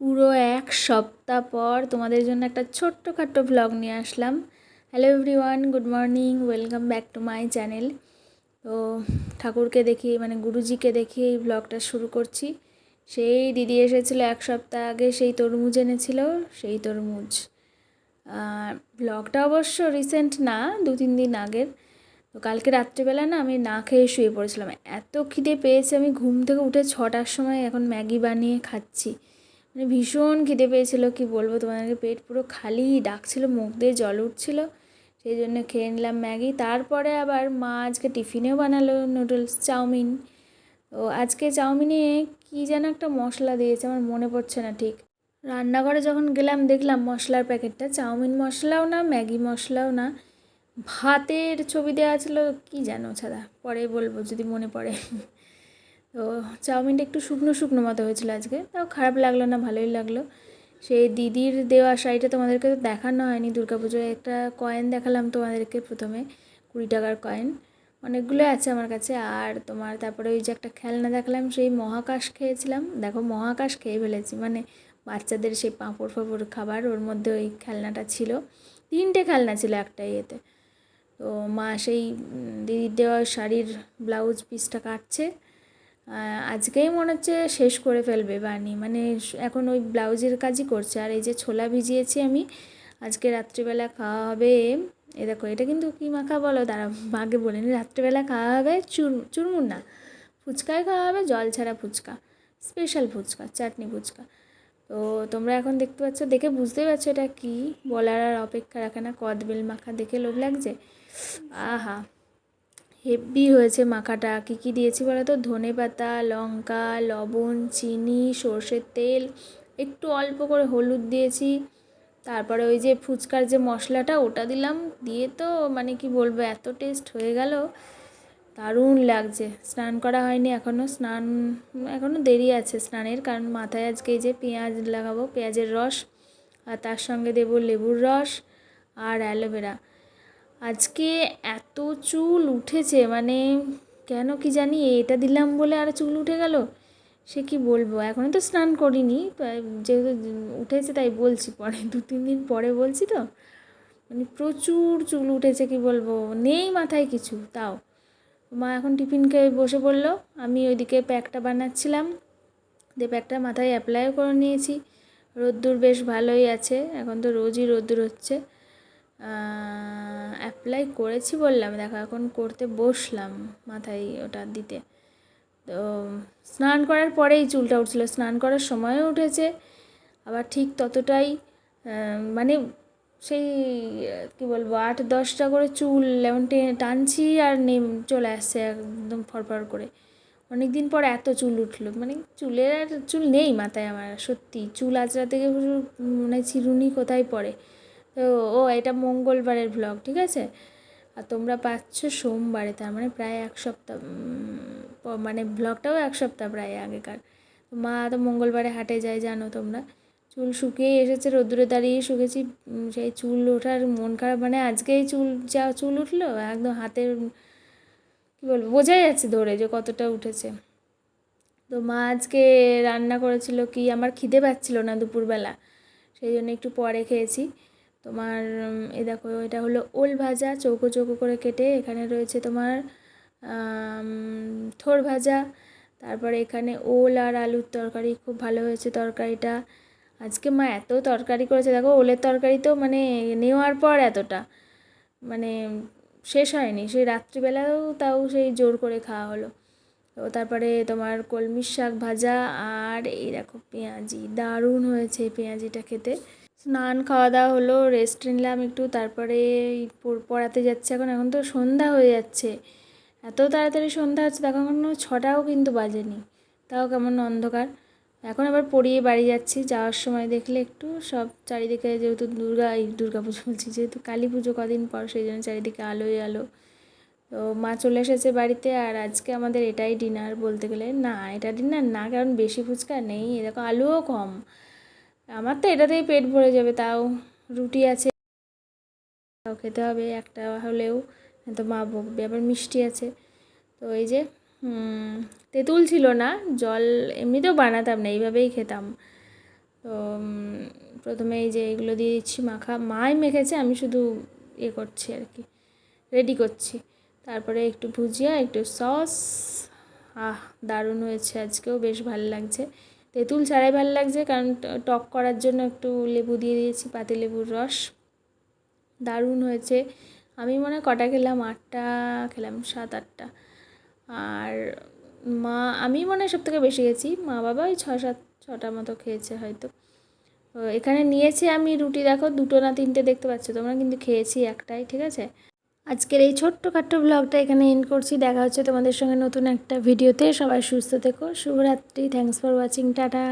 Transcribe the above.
পুরো এক সপ্তাহ পর তোমাদের জন্য একটা ছোট্টখাট্টো ভ্লগ নিয়ে আসলাম। Hello everyone good morning welcome back to my channel তো ঠাকুরকে দেখি মানে গুরুজিকে দেখি এই ব্লগটা শুরু করছি। সেই দিদি এসেছিল এক সপ্তাহ আগে, সেই তরমুজ এনেছিল, সেই তরমুজ। ব্লগটা অবশ্য রিসেন্ট না, দু তিন দিন আগের। তো কালকে রাত্রিবেলা না আমি না খেয়ে শুয়ে পড়েছিলাম। এত খিদে পেয়েছে, আমি ঘুম থেকে উঠে ছটার সময় এখন ম্যাগি বানিয়ে খাচ্ছি। মানে ভীষণ খিদে পেয়েছিল, কি বলব তোমাদেরকে? পেট পুরো খালি, ডাকছিল, মুখ দিয়ে জল উঠছিল। সেই জন্য খেয়ে নিলাম ম্যাগি। তারপরে আবার মা আজকে টিফিনেও বানালো নুডলস, চাউমিন। তো আজকে চাউমিনে কী যেন একটা মশলা দিয়েছে, আমার মনে পড়ছে না ঠিক। রান্নাঘরে যখন গেলাম, দেখলাম মশলার প্যাকেটটা। চাউমিন মশলাও না, ম্যাগি মশলাও না। ভাতের ছবি দেওয়া ছিল, কী জানো ছাদা। পরে বলব যদি মনে পড়ে। তো চাউমিনটা একটু শুকনো শুকনো মতো হয়েছিল আজকে। তাও খারাপ লাগল না, ভালোই লাগল। সেই দিদির দেওয়া শাড়িটা তোমাদেরকে তো দেখানো হয়নি, দুর্গাপুজোয় একটা কয়েন দেখালাম তোমাদেরকে প্রথমে, কুড়ি টাকার কয়েন অনেকগুলো আছে আমার কাছে, আর তোমার তারপরে ওই যে একটা খেলনা দেখলাম, সেই মহাকাশ খেয়েছিলাম। দেখো মহাকাশ খেয়ে ফেলেছি মানে বাচ্চাদের সেই পাঁপড় ফাঁপড় খাবার, ওর মধ্যে ওই খেলনাটা ছিল। তিনটে খেলনা ছিল একটা ইয়েতে। তো মা সেই দিদির দেওয়া শাড়ির ব্লাউজ পিসটা কাটছে। আজকেই মনে হচ্ছে শেষ করে ফেলবে বানি মানে এখন ওই ব্লাউজের কাজই করছে। আর এই যে ছোলা ভিজিয়েছি আমি, আজকে রাত্রিবেলা খাওয়া হবে, এ দেখো, এটা কিন্তু কী মাখা বলো? দাঁড়া মাকে বলিনি রাত্রিবেলা খাওয়া হবে চুর, চুরমুর না। ফুচকায় খাওয়া হবে, জল ছাড়া ফুচকা স্পেশাল ফুচকা, চাটনি ফুচকা। তো তোমরা এখন দেখতে পাচ্ছ, দেখে বুঝতেই পারছ এটা কী? বলার আর অপেক্ষা রাখে না, কদবেল মাখা দেখে লোভ লাগছে? আহা হেভি হয়েছে মাখাটা। কী কী দিয়েছি বলো তো ধনে পাতা, লঙ্কা, লবণ, চিনি, সর্ষের তেল, একটু অল্প করে হলুদ দিয়েছি। তারপরে ওই যে ফুচকার যে মশলাটা, ওটা দিলাম। দিয়ে তো মানে কি বলব, এত টেস্ট হয়ে গেল। দারুণ লাগছে। স্নান করা হয়নি এখনও স্নান এখনও দেরি আছে স্নানের। কারণ মাথায় আজকে যে পেঁয়াজ লাগাবো, পেঁয়াজের রস, আর তার সঙ্গে দেবো লেবুর রস আর অ্যালোভেরা। আজকে এত চুল উঠেছে মানে কেন কি জানি এটা দিলাম বলে আর চুল উঠে গেল, সে কি বলব? এখনও তো স্নান করিনি যেহেতু উঠেছে তাই বলছি, পরে দু তিন দিন পরে বলছি তো মানে প্রচুর চুল উঠেছে কি বলব, নেই মাথায় কিছু, তাও। মা এখন টিফিন খেয়ে বসে পড়ল, আমি ওইদিকে প্যাকটা বানাচ্ছিলাম, দিয়ে প্যাকটা মাথায় অ্যাপ্লাইও করে নিয়েছি, রোদ্দুর বেশ ভালোই আছে, এখন তো রোজই রোদ্দুর হচ্ছে। অ্যাপ্লাই করেছি বললাম, দেখো এখন করতে বসলাম মাথায় ওটা দিতে। তো স্নান করার পরেই চুলটা উঠছিল, স্নান করার সময়ও উঠেছে, আবার ঠিক ততটাই মানে সেই, কি বলব, আট দশটা করে চুল এমন টানছি আর নেম চলে আসছে একদম ফরফর করে। অনেক দিন পর এত চুল উঠল মানে চুলের আর চুল নেই মাথায় আমার, সত্যি। চুল আঁচড়া থেকে মানে চিরুনি কোথায় পড়ে? ও এটা মঙ্গলবারের ভ্লগ ঠিক আছে? আর তোমরা পাচ্ছ সোমবারে, তার মানে প্রায় এক সপ্তাহ মানে ভ্লগটাও এক সপ্তাহ প্রায় আগেকার। মা তো মঙ্গলবারে হাটে যায়, জানো তোমরা? চুল শুকিয়ে এসেছে, রোদ্দুরে দাঁড়িয়ে শুকেছি সেই চুল ওঠার মন খারাপ মানে আজকেই চুল, যা চুল উঠল, একদম হাতের, কী বলব, বোঝাই যাচ্ছে ধরে যে কতটা উঠেছে। তো মা আজকে রান্না করেছিল কি, আমার খিদে পাচ্ছিল না দুপুরবেলা, সেই জন্য একটু পরে খেয়েছি। তোমার এ দেখো, এটা হলো ওল ভাজা, চৌকো চৌকো করে কেটে এখানে রয়েছে তোমার থোর ভাজা, তারপরে এখানে ওল আর আলুর তরকারি, খুব ভালো হয়েছে তরকারিটা। আজকে মা এত তরকারি করেছে, দেখো, ওলের তরকারি তো মানে নেওয়ার পর এতটা মানে শেষ হয়নি, সেই রাত্রিবেলাও তাও সেই জোর করে খাওয়া হলো। তো তারপরে তোমার কলমির শাক ভাজা, আর এই দেখো পেঁয়াজি, দারুণ হয়েছে পেঁয়াজিটা খেতে। স্নান খাওয়া দাওয়া হলো রেস্ট নিলাম একটু, তারপরে পড়াতে যাচ্ছে এখন এখন তো সন্ধ্যা হয়ে যাচ্ছে। এত তাড়াতাড়ি সন্ধ্যা হচ্ছে তখন এখনও ছটাও কিন্তু বাজেনি, তাও কেমন অন্ধকার। এখন আবার পড়িয়ে বাড়ি যাচ্ছি, যাওয়ার সময় দেখলে একটু সব চারিদিকে যেহেতু দুর্গা, এই দুর্গা পুজো বলছি, যেহেতু কালী পুজো কদিন পর, সেই জন্য চারিদিকে আলোই আলো। তো মা চলে এসেছে বাড়িতে, আর আজকে আমাদের এটাই ডিনার বলতে গেলে, না, এটা ডিনার না, কারণ বেশি ফুচকা নেই এরকম আলুও কম। আমার তো এটাতেই পেট ভরে যাবে, তাও রুটি আছে, তাও খেতে হবে, একটা হলেও, তো মা বকবে, আবার মিষ্টি আছে। তো এই যে তেঁতুল ছিল না, জল এমনিতেও বানাতাম না, এইভাবেই খেতাম। তো প্রথমে এই যে এগুলো দিয়ে দিচ্ছি, মাখা, মাই মেখেছে, আমি শুধু ইয়ে করছি আর কি রেডি করছি। তারপরে একটু ভুজিয়া, একটু সস আহ, দারুণ হয়েছে আজকেও, বেশ ভালো লাগছে। তেঁতুল ছাড়াই ভালো লাগছে কারণ টক করার জন্য একটু লেবু দিয়ে দিয়েছি, পাতি লেবুর রস। দারুণ হয়েছে। আমি মনে কটা খেলাম? আটটা খেলাম, সাত, আটটা। আর মা, আমি মনে হয় সব থেকে বেশি গেছি মা বাবা ওই ছ সাত ছটা মতো খেয়েছে হয়তো। এখানে নিয়েছি আমি রুটি। দেখো, দুটো না তিনটে দেখতে পাচ্ছ তোমরা, কিন্তু খেয়েছি একটাই, ঠিক আছে? আজকের এই ছোট্ট খাট্ট ব্লগটা এখানে এন্ড করছি। দেখা হচ্ছে তোমাদের সঙ্গে নতুন একটা ভিডিওতে সবাই সুস্থ থেকো। শুভরাত্রি। Thanks for watching tata.